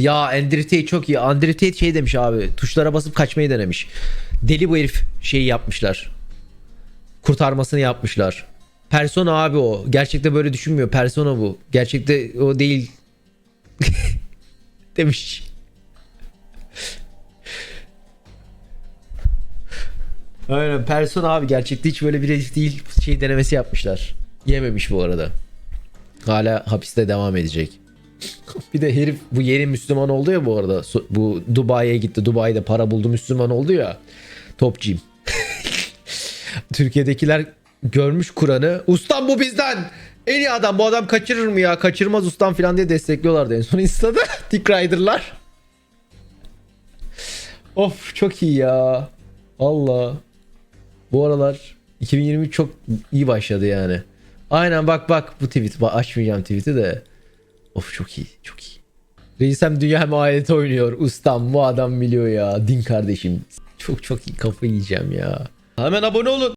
Ya Andrew Tate çok iyi. Andrew Tate şey demiş abi. Tuşlara basıp kaçmayı denemiş. Deli bu herif şeyi yapmışlar. Kurtarmasını yapmışlar. Persona abi o. Gerçekte böyle düşünmüyor. Persona bu. Gerçekte o değil. demiş. Aynen Persona abi gerçekte hiç böyle bir herif değil şey denemesi yapmışlar. Yememiş bu arada. Hala hapiste devam edecek. Bir de herif bu yeni Müslüman oldu ya bu arada. Bu Dubai'ye gitti. Dubai'de para buldu Müslüman oldu ya. Topçuyum. Türkiye'dekiler görmüş Kur'an'ı. Ustam bu bizden. En iyi adam bu adam kaçırır mı ya? Kaçırmaz ustam falan diye destekliyorlardı en son Insta'da. Dick Rider'lar. Of çok iyi ya. Allah. Bu aralar 2023 çok iyi başladı yani. Aynen bak bak bu tweet. Açmayacağım tweet'i de. Of çok iyi çok iyi. Reisem dünya ayeti oynuyor. Ustam bu adam biliyor ya. Din kardeşim. Çok çok iyi kafa yiyeceğim ya. Hemen abone olun.